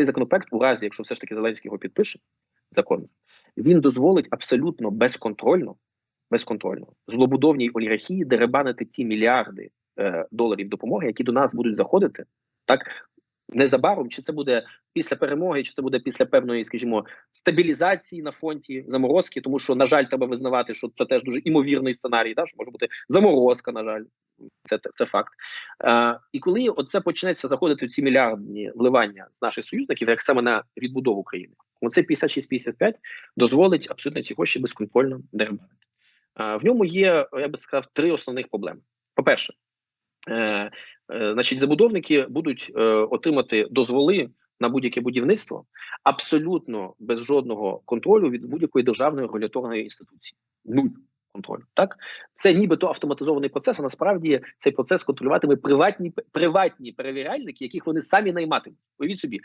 цей законопроект, у разі, якщо все ж таки Зеленський його підпише закон, він дозволить абсолютно безконтрольно, безконтрольно злобудовній олігархії деребанити ті мільярди е, доларів допомоги, які до нас будуть заходити, так незабаром, чи це буде після перемоги, чи це буде після певної, скажімо, стабілізації на фронті, заморозки, тому що, на жаль, треба визнавати, що це теж дуже імовірний сценарій, да, що може бути заморозка, на жаль, це, це факт. Е, і коли оце почнеться заходити в ці мільярдні вливання з наших союзників, як саме на відбудову країни, оце 56-55 дозволить абсолютно ці гроші безконтрольно дерибанити. Е, в ньому є, я би сказав, три основних проблеми. По-перше, е, е, значить, забудовники будуть е, отримати дозволи на будь-яке будівництво абсолютно без жодного контролю від будь-якої державної регуляторної інституції. Нуль контролю. Так це нібито автоматизований процес. А насправді цей процес контролюватиме приватні приватні перевіряльники, яких вони самі найматимуть. Уявіть собі,